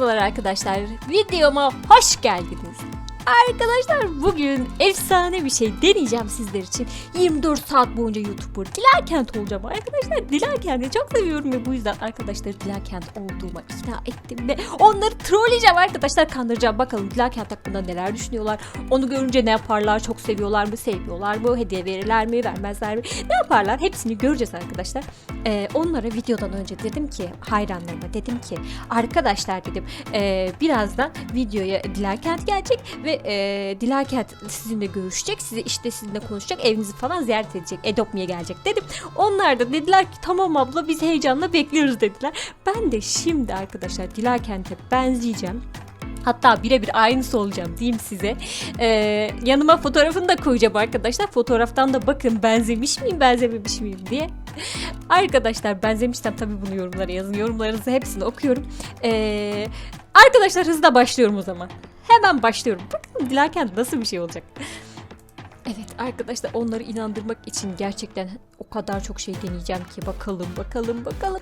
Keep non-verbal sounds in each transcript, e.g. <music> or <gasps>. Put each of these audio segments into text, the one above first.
Merhabalar arkadaşlar. Videoma hoş geldiniz. Arkadaşlar bugün efsane bir şey deneyeceğim sizler için. 24 saat boyunca YouTuber Dilerkent olacağım arkadaşlar. Dilerkent'i çok seviyorum ve bu yüzden arkadaşları Dilerkent olduğuma ikna ettim ve onları trolleyeceğim arkadaşlar. Kandıracağım bakalım Dilerkent hakkında neler düşünüyorlar. Onu görünce ne yaparlar? Çok seviyorlar mı? Sevmiyorlar mı? Hediye verirler mi? Vermezler mi? Ne yaparlar? Hepsini göreceğiz arkadaşlar. Ee, onlara videodan önce dedim ki hayranlarıma dedim ki arkadaşlar dedim e, birazdan videoya Dilerkent gelecek ve e, Dilerkent sizinle görüşecek. Size işte sizinle konuşacak. Evinizi falan ziyaret edecek. Edopmi'ye gelecek dedim. Onlar da dediler ki tamam abla biz heyecanla bekliyoruz dediler. Ben de şimdi arkadaşlar Dilerkent'e benzeyeceğim. Hatta birebir aynısı olacağım diyeyim size. Ee, yanıma fotoğrafını da koyacağım arkadaşlar. Fotoğraftan da bakın benzemiş miyim benzememiş miyim diye. Arkadaşlar benzemişsem tabii bunu yorumlara yazın. Yorumlarınızı hepsini okuyorum. Ee, arkadaşlar hızla başlıyorum o zaman. Hemen başlıyorum. Bakın Dilerkent nasıl bir şey olacak. Evet arkadaşlar onları inandırmak için gerçekten o kadar çok şey deneyeceğim ki bakalım bakalım bakalım.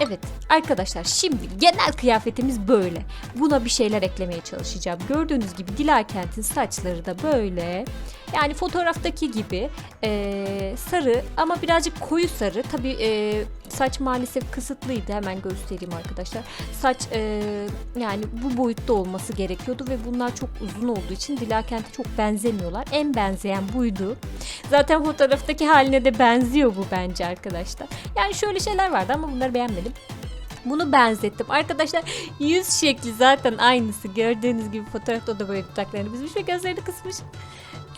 Evet arkadaşlar şimdi genel kıyafetimiz böyle. Buna bir şeyler eklemeye çalışacağım. Gördüğünüz gibi Dilerkent'in saçları da böyle. Yani fotoğraftaki gibi eee, sarı ama birazcık koyu sarı. Tabii eee, saç maalesef kısıtlıydı. Hemen göstereyim arkadaşlar. Saç eee, yani bu boyutta olması gerekiyordu ve bunlar çok uzun olduğu için Dilerkent'e çok benzemiyorlar. En benzeyen buydu. Zaten fotoğraftaki haline de benziyor bu bence arkadaşlar. Yani şöyle şeyler vardı ama bunları beğenmedim. Bunu benzettim. Arkadaşlar yüz şekli zaten aynısı. Gördüğünüz gibi fotoğrafta da böyle dudaklarını büzmüş ve gözlerini kısmış.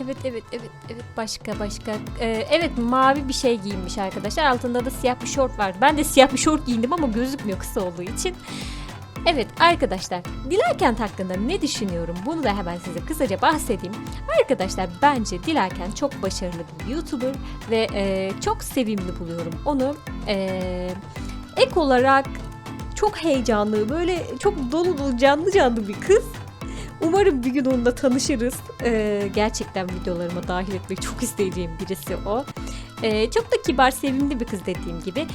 Evet evet evet evet başka başka. Ee, evet mavi bir şey giyinmiş arkadaşlar. Altında da siyah bir şort var. Ben de siyah bir şort giyindim ama gözükmüyor kısa olduğu için. Evet arkadaşlar Dilerkent hakkında ne düşünüyorum bunu da hemen size kısaca bahsedeyim. Arkadaşlar bence Dilerkent çok başarılı bir YouTuber ve e, çok sevimli buluyorum onu. E, ek olarak çok heyecanlı böyle çok dolu dolu canlı canlı bir kız. Umarım bir gün onunla tanışırız. E, gerçekten videolarıma dahil etmek çok isteyeceğim birisi o. E, çok da kibar sevimli bir kız dediğim gibi.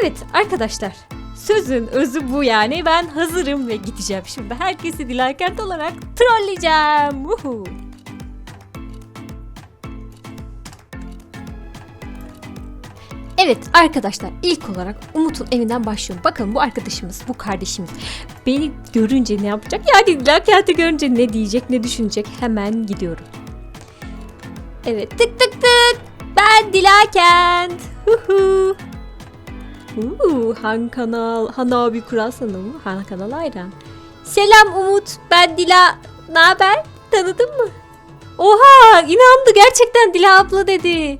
Evet arkadaşlar Sözün özü bu yani. Ben hazırım ve gideceğim şimdi. Herkesi Dilerkent olarak trolleyeceğim. Woohoo. Evet arkadaşlar ilk olarak Umut'un evinden başlıyorum. Bakın bu arkadaşımız, bu kardeşimiz beni görünce ne yapacak? Yani Dilerkent'i görünce ne diyecek, ne düşünecek? Hemen gidiyorum. Evet tık tık tık. Ben Dilerkent. Huhu. Uuu, Han Kanal, Han abi Kurasan'ı mı? Han Kanal Ayran. Selam Umut, ben Dila. Ne haber? Tanıdın mı? Oha, inandı gerçekten Dila abla dedi.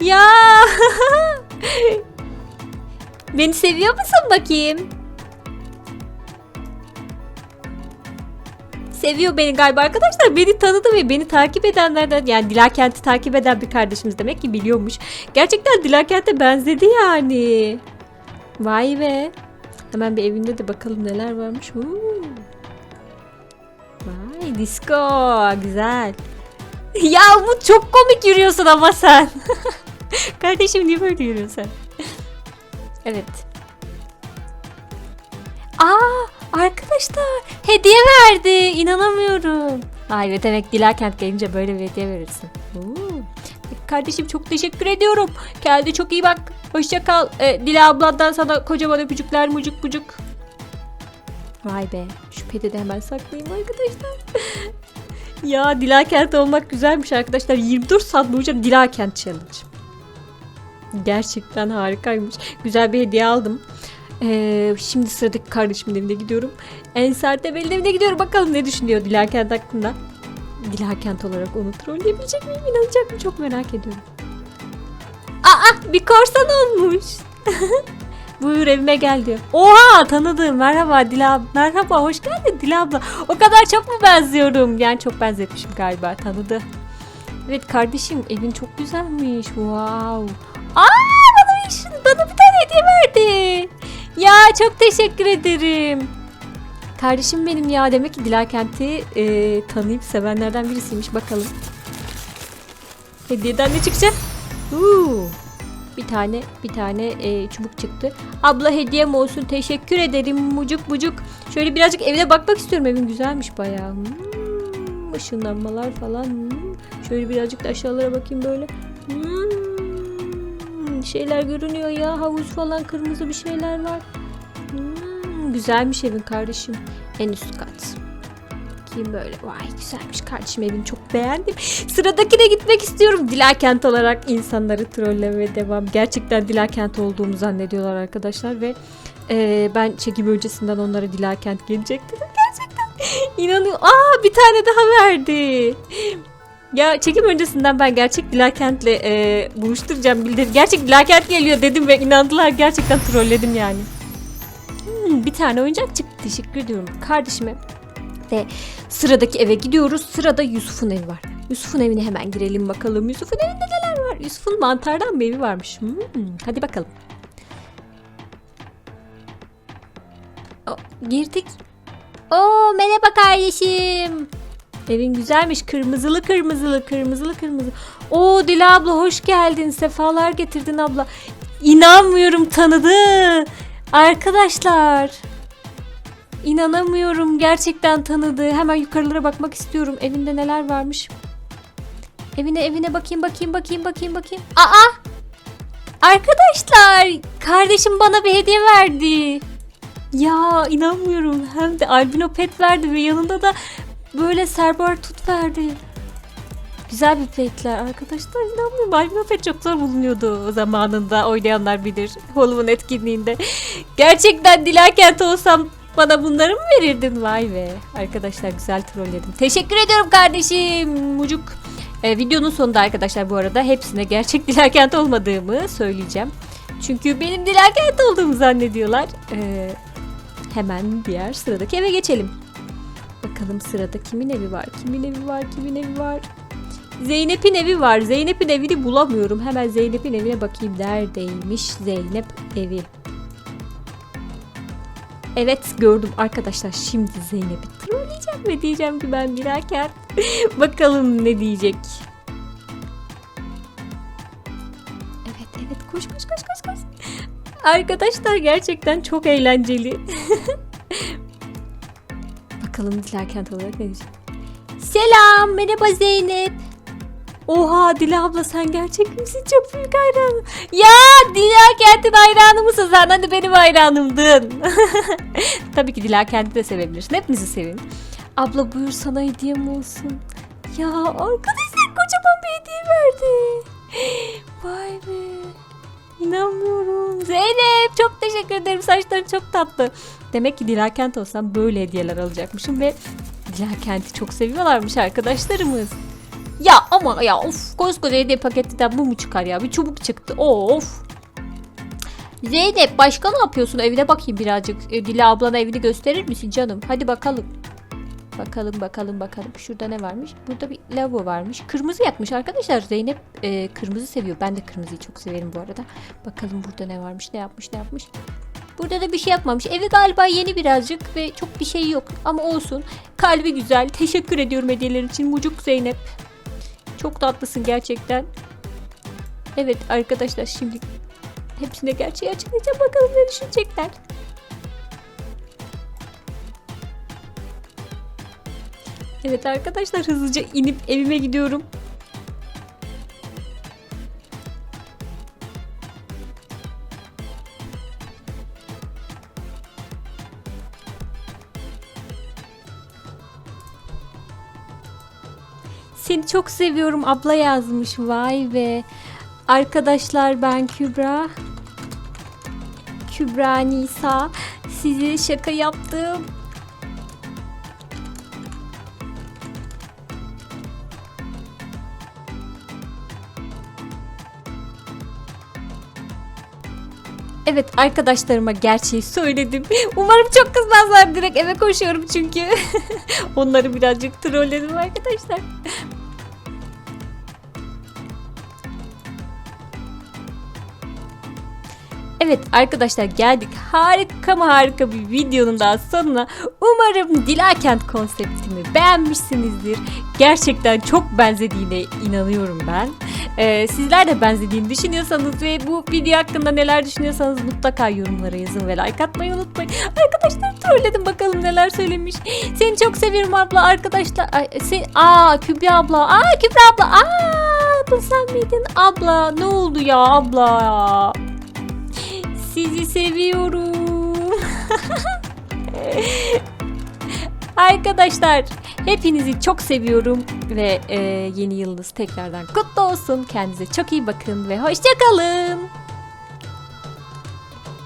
Ya. <laughs> Beni seviyor musun bakayım? Seviyor beni galiba arkadaşlar. Beni tanıdı ve beni takip edenlerden yani Dilerkent'i takip eden bir kardeşimiz demek ki biliyormuş. Gerçekten Dilerkent'e benzedi yani. Vay be. Hemen bir evinde de bakalım neler varmış. Huu. Vay disco güzel. <laughs> Ya bu çok komik yürüyorsun ama sen. <laughs> <laughs> Kardeşim niye böyle yürüyorsun sen? evet. Aa arkadaşlar hediye verdi. İnanamıyorum. Ay evet demek Dilerkent gelince böyle bir hediye verirsin. Oo. Kardeşim çok teşekkür ediyorum. Kendine çok iyi bak. Hoşça kal. Ee, Dila ablandan sana kocaman öpücükler mucuk bucuk. Vay be. Şu pedi de hemen saklayayım arkadaşlar. <laughs> ya Dilakent olmak güzelmiş arkadaşlar. 24 saat boyunca Dilakent challenge. Gerçekten harikaymış. Güzel bir hediye aldım. Ee, şimdi sıradaki kardeşimin evine gidiyorum. Ensar Temel'in evine gidiyorum. Bakalım ne düşünüyor Dilakent hakkında. Dilakent olarak onu trolleyebilecek miyim? İnanacak mı? Çok merak ediyorum. Aa bir korsan olmuş. <laughs> buyur evime gel diyor. Oha tanıdım merhaba Dila ab- merhaba hoş geldin Dila abla. O kadar çok mu benziyorum? Yani çok benzetmişim galiba tanıdı. Evet kardeşim evin çok güzelmiş wow. Aa bana bir, bana bir tane hediye verdi. Ya çok teşekkür ederim. Kardeşim benim ya demek ki Dilakent'i e, tanıyıp sevenlerden birisiymiş bakalım. Hediyeden ne çıkacak? Uuu. Bir tane bir tane e, çubuk çıktı. Abla hediyem olsun teşekkür ederim mucuk mucuk. Şöyle birazcık evine bakmak istiyorum evin güzelmiş bayağı. Hmm, ışınlanmalar falan. Hmm. Şöyle birazcık da aşağılara bakayım böyle. Hmm, şeyler görünüyor ya havuz falan kırmızı bir şeyler var. Hmm, güzelmiş evin kardeşim. En üst kat. Bakayım böyle. Vay güzelmiş kardeşim evini çok beğendim. Sıradakine gitmek istiyorum. Dilakent olarak insanları trollemeye devam. Gerçekten Dilakent olduğumu zannediyorlar arkadaşlar ve e, ben çekim öncesinden onlara Dilakent gelecek dedim. Gerçekten inanıyor. Aa bir tane daha verdi. Ya çekim öncesinden ben gerçek Dilakent'le e, buluşturacağım bildir. Gerçek Dilakent geliyor dedim ve inandılar. Gerçekten trolledim yani. Hmm, bir tane oyuncak çıktı. Teşekkür ediyorum kardeşime. Ve sıradaki eve gidiyoruz. Sırada Yusuf'un evi var. Yusuf'un evine hemen girelim bakalım. Yusuf'un evinde neler var? Yusuf'un mantardan bir evi varmış. Hmm, hadi bakalım. O, girdik. Oo merhaba kardeşim. Evin güzelmiş. Kırmızılı kırmızılı kırmızılı kırmızı. Oo Dila abla hoş geldin. Sefalar getirdin abla. İnanmıyorum tanıdı. Arkadaşlar. İnanamıyorum gerçekten tanıdı. Hemen yukarılara bakmak istiyorum. Evinde neler varmış. Evine evine bakayım bakayım bakayım bakayım bakayım. Aa! Arkadaşlar kardeşim bana bir hediye verdi. Ya inanmıyorum. Hem de albino pet verdi ve yanında da böyle serbar tut verdi. Güzel bir petler arkadaşlar inanmıyorum. Albino pet çok zor bulunuyordu zamanında. Oynayanlar bilir. Hollywood etkinliğinde. Gerçekten Dilakent olsam bana bunları mı verirdin? Vay be. Arkadaşlar güzel trolledim. Teşekkür ediyorum kardeşim. Mucuk. Ee, videonun sonunda arkadaşlar bu arada hepsine gerçek Dilakent olmadığımı söyleyeceğim. Çünkü benim Dilakent olduğumu zannediyorlar. Ee, hemen diğer sıradaki eve geçelim. Bakalım sırada kimin evi var? Kimin evi var? Kimin evi var? Zeynep'in evi var. Zeynep'in evini bulamıyorum. Hemen Zeynep'in evine bakayım. Neredeymiş Zeynep evi? Evet gördüm arkadaşlar. Şimdi Zeynep'i trolleyeceğim ve diyeceğim ki ben Dilakent. <laughs> Bakalım ne diyecek. Evet evet koş koş koş koş koş. Arkadaşlar gerçekten çok eğlenceli. <laughs> Bakalım Dilakent olarak ne diyecek. Selam merhaba Zeynep. Oha Dila abla sen gerçek misin? Çok büyük hayranım. Ya Dila Kent'in hayranı mısın sen? Hani benim hayranımdın. <laughs> Tabii ki Dila Kent'i de sevebilirsin. Hepimizi sevin. Abla buyur sana hediyem olsun. Ya arkadaşlar kocaman bir hediye verdi. <gasps> Vay be. İnanmıyorum. Zeynep çok teşekkür ederim. Saçların çok tatlı. Demek ki Dila Kent olsam böyle hediyeler alacakmışım ve Dila Kent'i çok seviyorlarmış arkadaşlarımız. Ya ama ya of koskoca hediye paketinden bu mu çıkar ya? Bir çubuk çıktı. Of. Zeynep başka ne yapıyorsun? Evine bakayım birazcık. E, Dila ablana evini gösterir misin canım? Hadi bakalım. Bakalım bakalım bakalım. Şurada ne varmış? Burada bir lavabo varmış. Kırmızı yakmış arkadaşlar. Zeynep e, kırmızı seviyor. Ben de kırmızıyı çok severim bu arada. Bakalım burada ne varmış? Ne yapmış? Ne yapmış? Burada da bir şey yapmamış. Evi galiba yeni birazcık ve çok bir şey yok. Ama olsun. Kalbi güzel. Teşekkür ediyorum hediyeler için. Mucuk Zeynep. Çok tatlısın gerçekten. Evet arkadaşlar şimdi hepsine gerçeği açıklayacağım. Bakalım ne düşünecekler. Evet arkadaşlar hızlıca inip evime gidiyorum. Seni çok seviyorum abla yazmış. Vay be. Arkadaşlar ben Kübra. Kübra Nisa. Size şaka yaptım. Evet arkadaşlarıma gerçeği söyledim. <laughs> Umarım çok kızmazlar direkt eve koşuyorum çünkü. <laughs> Onları birazcık trolledim arkadaşlar. Evet arkadaşlar geldik harika mı harika bir videonun daha sonuna. Umarım Dilakent konseptimi beğenmişsinizdir. Gerçekten çok benzediğine inanıyorum ben. Ee, sizler de benzediğini düşünüyorsanız ve bu video hakkında neler düşünüyorsanız mutlaka yorumlara yazın ve like atmayı unutmayın. Arkadaşlar trolledim bakalım neler söylemiş. Seni çok seviyorum abla arkadaşlar. Ay, sen, aa Kübra abla. Aa Kübra abla. Aa bu sen miydin abla? Ne oldu ya abla ya? Sizi seviyorum. Arkadaşlar hepinizi çok seviyorum ve e, yeni yılınız tekrardan kutlu olsun. Kendinize çok iyi bakın ve hoşçakalın.